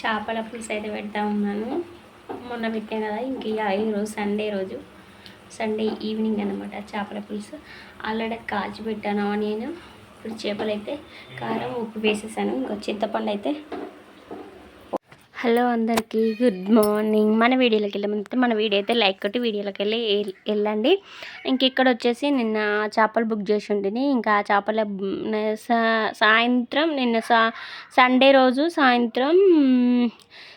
చేపల పులుసు అయితే పెడతా ఉన్నాను. మొన్న పెట్టాను కదా ఇంక ఇక ఈరోజు సండే రోజు. సండే ఈవినింగ్ అనమాట చేపల పులుసు. ఆల్రెడీ కాచి పెట్టాను నేను ఇప్పుడు చేపలు అయితే కారం ఉప్పు వేసేసాను. ఇంకా చింతపండు అయితే హలో అందరికీ గుడ్ మార్నింగ్. మన వీడియోలోకి వెళ్ళే ముందు మన వీడియో అయితే లైక్ కొట్టి వీడియోలోకి వెళ్ళి వెళ్ళండి. ఇంక ఇక్కడ వచ్చేసి నిన్న చేపలు బుక్ చేసి ఉంటుంది ఇంకా ఆ చేపల సాయంత్రం నిన్న సా సండే రోజు సాయంత్రం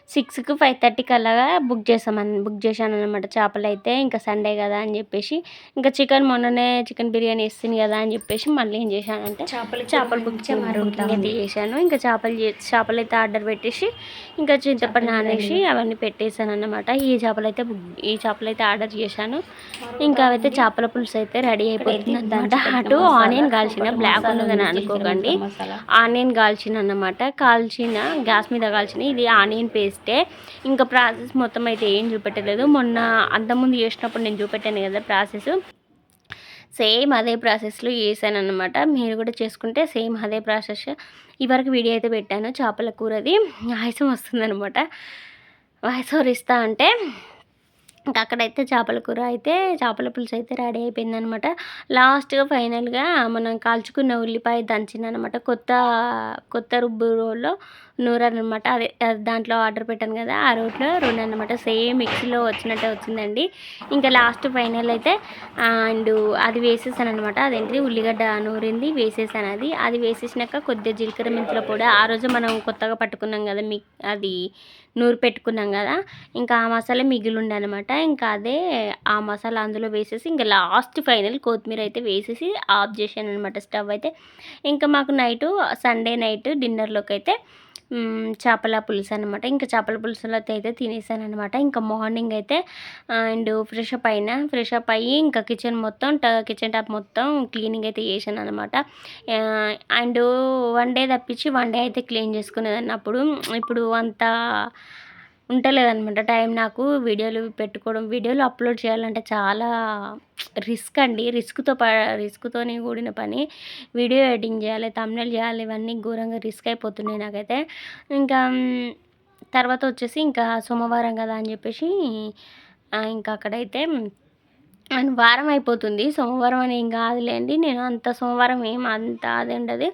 సిక్స్కి ఫైవ్ థర్టీకి అలాగా బుక్ చేసామని బుక్ చేశాను అనమాట చేపలు అయితే ఇంకా సండే కదా అని చెప్పేసి ఇంకా చికెన్ మొన్ననే చికెన్ బిర్యానీ ఇస్తుంది కదా అని చెప్పేసి మళ్ళీ ఏం చేశానంటే చేపలు చేపలు బుక్ అయితే చేశాను. ఇంకా చేపలు చేపలు అయితే ఆర్డర్ పెట్టేసి ఇంకా చింతపండు నానేసి అవన్నీ పెట్టేశాను అన్నమాట ఈ చేపలు అయితే బుక్- ఈ చేపలు అయితే ఆర్డర్ చేశాను. ఇంకా అవైతే చేపల పులుసు అయితే రెడీ అయిపోతుంది అనమాట అటు ఆనియన్ కాల్చిన బ్లాక్ ఉన్నదని అనుకోకండి ఆనియన్ కాల్చిన అన్నమాట. కాల్చిన గ్యాస్ మీద కాల్చిన ఇది ఆనియన్ పేస్టే ఇంకా ప్రాసెస్ మొత్తం అయితే ఏం చూపెట్టలేదు. మొన్న అంతకుముందు చేసినప్పుడు నేను చూపెట్టాను కదా ప్రాసెస్. సేమ్ అదే ప్రాసెస్లో చేశాను అనమాట మీరు కూడా చేసుకుంటే సేమ్ అదే ప్రాసెస్. ఇవరకు వీడియో అయితే పెట్టాను చేపల కూరది వాయిసం వస్తుందనమాట వాయిస్ ఓవర్ ఇస్తా అంటే ఇంకా అక్కడైతే చేపల కూర అయితే చేపల పులుసు అయితే రెడీ అయిపోయింది అనమాట లాస్ట్గా ఫైనల్గా మనం కాల్చుకున్న ఉల్లిపాయ దంచిన అనమాట కొత్త కొత్త రుబ్బు నూరు అనమాట అదే అది దాంట్లో ఆర్డర్ పెట్టాను కదా ఆ రోట్లో రెండు అనమాట సేమ్ మిక్సీలో వచ్చినట్టే వచ్చిందండి. ఇంకా లాస్ట్ ఫైనల్ అయితే అండ్ అది వేసేసాను అనమాట అదేంటిది? ఉల్లిగడ్డ నూరింది వేసేసాను అది. అది వేసేసినాక కొద్దిగా జీలకర్ర మెంతుల పొడి. ఆ రోజు మనం కొత్తగా పట్టుకున్నాం కదా మీ అది నూరు పెట్టుకున్నాం కదా ఇంకా ఆ మసాలా మిగిలి ఉండే అనమాట ఇంకా అదే ఆ మసాలా అందులో వేసేసి ఇంకా లాస్ట్ ఫైనల్ కొత్తిమీర అయితే వేసేసి ఆఫ్ చేశాను అనమాట స్టవ్ అయితే. ఇంకా మాకు నైటు సండే నైట్ డిన్నర్లోకి అయితే చేపల పులుసు అనమాట ఇంకా చేపల పులుసులో అయితే తినేసాను అనమాట ఇంకా మార్నింగ్ అయితే అండ్ ఫ్రెష్ అప్ అయినా ఫ్రెష్ అప్ అయ్యి ఇంకా కిచెన్ మొత్తం కిచెన్ టాప్ మొత్తం క్లీనింగ్ అయితే చేశాను అనమాట అండ్ వన్ డే తప్పించి వన్ డే అయితే క్లీన్ చేసుకునేది అన్నప్పుడు ఇప్పుడు అంతా ఉంటలేదనమాట టైం నాకు వీడియోలు పెట్టుకోవడం వీడియోలు అప్లోడ్ చేయాలంటే చాలా రిస్క్ అండి. రిస్క్తో ప రిస్క్తోనే కూడిన పని. వీడియో ఎడిటింగ్ చేయాలి తమ్నెల్ చేయాలి ఇవన్నీ ఘోరంగా రిస్క్ అయిపోతున్నాయి నాకైతే. ఇంకా తర్వాత వచ్చేసి ఇంకా సోమవారం కదా అని చెప్పేసి ఇంకా అక్కడైతే అండ్ వారం అయిపోతుంది. సోమవారం అని ఏం కాదులేండి. నేను అంత సోమవారం ఏం అంత అది ఉండదు.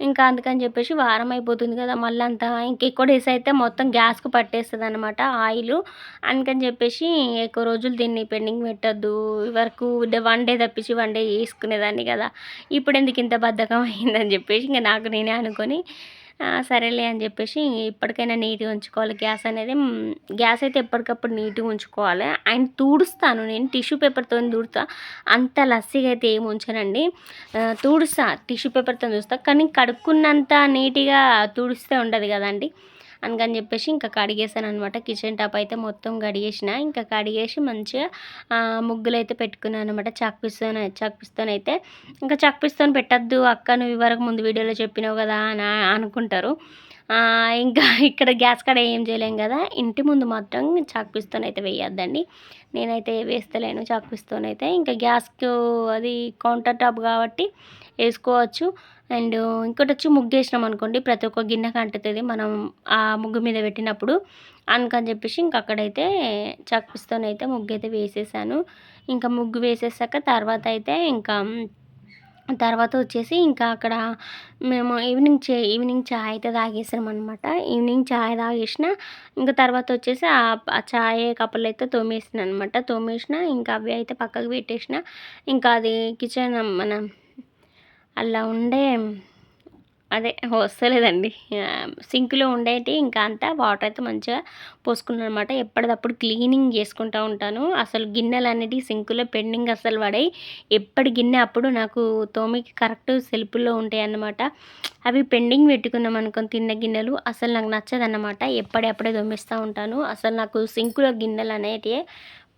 ఇంకా అందుకని చెప్పేసి వారం అయిపోతుంది కదా. మళ్ళీ అంత ఇంకెక్కువ డేస్ అయితే మొత్తం గ్యాస్కు పట్టేస్తుంది అనమాట ఆయిల్. అందుకని చెప్పేసి ఎక్కువ రోజులు దీన్ని పెండింగ్ పెట్టద్దు. వరకు వన్ డే తప్పించి వన్ డే చేసుకునేదాన్ని కదా. ఇప్పుడు ఎందుకు ఇంత బద్ధకం అయిందని చెప్పేసి ఇంకా నాకు నేనే అనుకొని సరేలే అని చెప్పేసి ఇప్పటికైనా నీట్గా ఉంచుకోవాలి. గ్యాస్ అనేది గ్యాస్ అయితే ఎప్పటికప్పుడు నీట్గా ఉంచుకోవాలి. అండ్ తుడుస్తాను నేను టిష్యూ పేపర్తో తుడుతా అంత లస్సీగా అయితే ఏమి ఉంచనండి. తుడుస్తా టిష్యూ పేపర్తో చూస్తా కానీ కడుక్కున్నంత నీట్గా తుడిస్తే ఉండదు కదండి. అందుకని చెప్పేసి ఇంకా కడిగేసాను అనమాట కిచెన్ టాప్ అయితే మొత్తం కడిగేసిన. ఇంకా కడిగేసి మంచిగా ముగ్గులు అయితే పెట్టుకున్నాను అనమాట చాక్పిస్తోనే చాక్పిస్తోనే అయితే ఇంకా చాక్పిస్తోని పెట్టద్దు అక్క నువ్వు ఇవరకు ముందు వీడియోలో చెప్పినావు కదా అని అనుకుంటారు. ఇంకా ఇక్కడ గ్యాస్ కాడ ఏం చేయలేం కదా. ఇంటి ముందు మాత్రం చాక్పిస్తోని అయితే నేనైతే వేస్తలేను చాక్పిస్తోని ఇంకా గ్యాస్కు అది కౌంటర్ టాప్ కాబట్టి వేసుకోవచ్చు. అండ్ ఇంకోటి వచ్చి ముగ్గు వేసినాం అనుకోండి ప్రతి ఒక్క గిన్నెకి అంటుతుంది మనం ఆ ముగ్గు మీద పెట్టినప్పుడు అందుకని చెప్పేసి ఇంక అక్కడైతే చాక్పిస్తోనైతే ముగ్గు అయితే వేసేసాను. ఇంకా ముగ్గు వేసేసాక తర్వాత అయితే ఇంకా తర్వాత వచ్చేసి ఇంకా అక్కడ మేము ఈవినింగ్ చే ఈవినింగ్ చాయ్ అయితే తాగేసాం అనమాట ఈవినింగ్ చాయ్ తాగేసిన ఇంకా తర్వాత వచ్చేసి ఆ ఆ చాయ్ కప్పులు అయితే తోమేసిన అనమాట తోమేసిన ఇంకా అవి అయితే పక్కకు పెట్టేసిన ఇంకా అది కిచెన్ మన అలా ఉండే అదే వస్తలేదండి. సింక్లో ఉండేటి ఇంకా అంతా వాటర్ అయితే మంచిగా పోసుకున్నాను అనమాట ఎప్పటికప్పుడు క్లీనింగ్ చేసుకుంటూ ఉంటాను. అసలు గిన్నెలు అనేటివి సింకులో పెండింగ్ అసలు పడాయి ఎప్పటి గిన్నె అప్పుడు నాకు తోమికి కరెక్ట్ సెల్ఫ్లో ఉంటాయి అన్నమాట అవి పెండింగ్ పెట్టుకున్నాం అనుకుని తిన్న గిన్నెలు అసలు నాకు నచ్చదన్నమాట. ఎప్పటికప్పుడే తోమిస్తూ ఉంటాను. అసలు నాకు సింకులో గిన్నెలు అనేటివి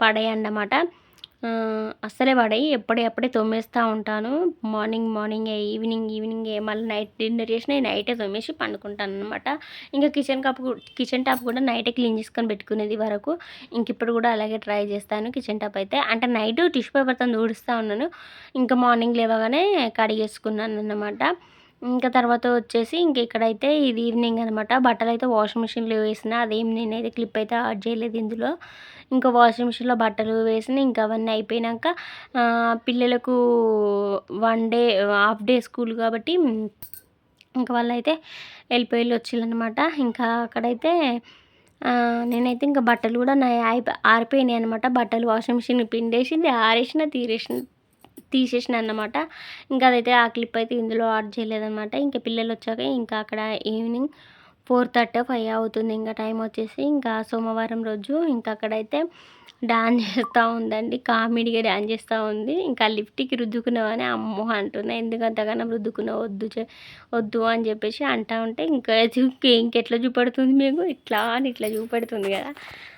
పడాయి అన్నమాట. అస్సలే పడాయి ఎప్పుడప్పుడే తోమేస్తూ ఉంటాను. మార్నింగ్ మార్నింగ్ ఈవినింగ్ ఈవినింగ్ మళ్ళీ నైట్ డిన్నర్ చేసిన నైటే తోమేసి పండుకుంటాను అనమాట ఇంకా కిచెన్ కప్ కిచెన్ టాప్ కూడా నైటే క్లీన్ చేసుకొని పెట్టుకునేది వరకు ఇంక ఇప్పుడు కూడా అలాగే ట్రై చేస్తాను కిచెన్ టాప్ అయితే. అంటే నైట్ టిష్యూ పేపర్తో ఊడుస్తూ ఉన్నాను. ఇంకా మార్నింగ్ లేవగానే కడిగేసుకున్నాను అన్నమాట. ఇంకా తర్వాత వచ్చేసి ఇంక ఇక్కడైతే ఇది ఈవినింగ్ అనమాట. బట్టలు అయితే వాషింగ్ మిషన్లో వేసిన అదేం నేనైతే క్లిప్ అయితే యాడ్ చేయలేదు ఇందులో. ఇంకా వాషింగ్ మిషన్లో బట్టలు వేసిన ఇంకా అవన్నీ అయిపోయినాక పిల్లలకు one day half day school కాబట్టి ఇంకా వాళ్ళైతే వెళ్ళిపోయి వచ్చిల్లనమాట ఇంకా అక్కడైతే నేనైతే ఇంకా బట్టలు కూడా నా ఆరిపోయినాయి అనమాట. బట్టలు వాషింగ్ మిషన్ పిండేసింది ఆరేసిన తీరేసిన తీసేసిన అన్నమాట ఇంకా అదైతే ఆ క్లిప్ అయితే ఇందులో యాడ్ చేయలేదన్నమాట. ఇంకా పిల్లలు వచ్చాక ఇంకా అక్కడ ఈవినింగ్ ఫోర్ థర్టీ ఫైవ్ అవుతుంది ఇంకా టైం వచ్చేసి. ఇంకా సోమవారం రోజు ఇంకా అక్కడైతే డాన్స్ చేస్తూ ఉందండి. కామెడీగా డాన్స్ చేస్తూ ఉంది. ఇంకా లిఫ్ట్కి రుద్దుకున్నావని అమ్మో అంటున్నా. ఎందుకంతగానో రుద్దుకున్నావు? వద్దు వద్దు అని చెప్పేసి అంటా ఉంటే ఇంకా ఇంకెట్లా చూపెడుతుంది మీకు? ఇట్లా అని ఇట్లా చూపెడుతుంది కదా.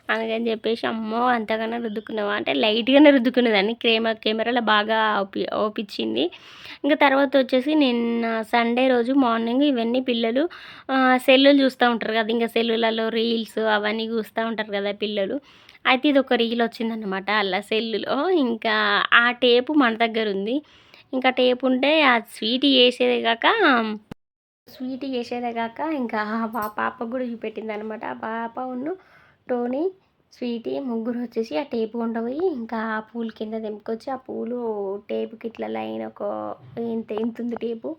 అందుకని చెప్పేసి అమ్మో అంతగానో రుద్దుకున్నావా? అంటే లైట్గానే రుద్దుకునేదాన్ని. క్రేమ కెమెరాలో బాగా ఓపి ఓపించింది. ఇంకా తర్వాత వచ్చేసి నిన్న సండే రోజు మార్నింగ్ ఇవన్నీ పిల్లలు సెల్లులు చూస్తూ ఉంటారు కదా. ఇంకా సెల్లులలో రీల్స్ అవన్నీ చూస్తూ ఉంటారు కదా పిల్లలు. అయితే ఇది ఒక రీల్ వచ్చిందనమాట అలా సెల్లులో. ఇంకా ఆ టేపు మన దగ్గర ఉంది. ఇంకా టేప్ ఉంటే ఆ స్వీట్ చేసేదే కాక స్వీట్ చేసేదే కాక ఇంకా ఆ పాప కూడా చూపెట్టింది అనమాట ఆ పాప ఉన్ను టోనీ స్వీటీ ముగ్గురు వచ్చేసి ఆ టేపు ఉండబోయి ఇంకా ఆ పూలు కింద తెంపుకొచ్చి ఆ పూలు టేపుకి ఇట్లా లైన్ ఒక ఇంత ఇంత ఉంది టేపు?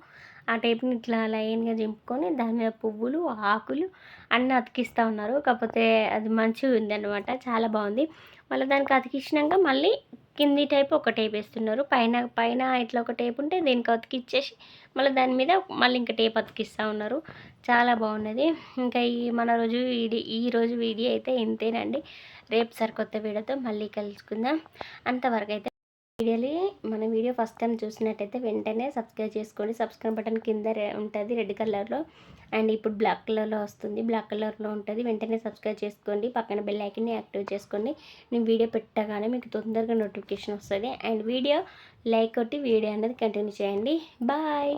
ఆ టేపుని ఇట్లా లైన్గా చింపుకొని దాని మీద పువ్వులు ఆకులు అన్నీ అతికిస్తూ ఉన్నారు. కాకపోతే అది మంచిగా ఉంది అనమాట చాలా బాగుంది. మళ్ళీ దానికి అతికించినాక మళ్ళీ కింది టైప్ ఒక టేప్ వేస్తున్నారు. పైన పైన ఇట్లా ఒక టేప్ ఉంటే దీనికి అతికిచ్చేసి మళ్ళీ దాని మీద మళ్ళీ ఇంకా టేప్ అతికిస్తూ ఉన్నారు. చాలా బాగున్నది. ఇంకా ఈ మన రోజు ఇది ఈ రోజు వీడియో అయితే ఇంతేనండి. రేపు సరికొత్త వీడియోతో మళ్ళీ కలుసుకుందాం. అంతవరకు అయితే వీడియోని మన వీడియో ఫస్ట్ టైం చూసినట్టయితే వెంటనే సబ్స్క్రైబ్ చేసుకోండి సబ్స్క్రైబ్ బటన్ కింద ఉంటుంది రెడ్ కలర్లో. అండ్ ఇప్పుడు బ్లాక్ కలర్లో వస్తుంది. బ్లాక్ కలర్లో ఉంటుంది. వెంటనే సబ్స్క్రైబ్ చేసుకోండి. పక్కన బెల్ ఐకన్ని యాక్టివ్ చేసుకోండి. నేను వీడియో పెట్టగానే మీకు తొందరగా నోటిఫికేషన్ వస్తుంది. అండ్ వీడియో లైక్ కొట్టి వీడియో అనేది కంటిన్యూ చేయండి. బాయ్.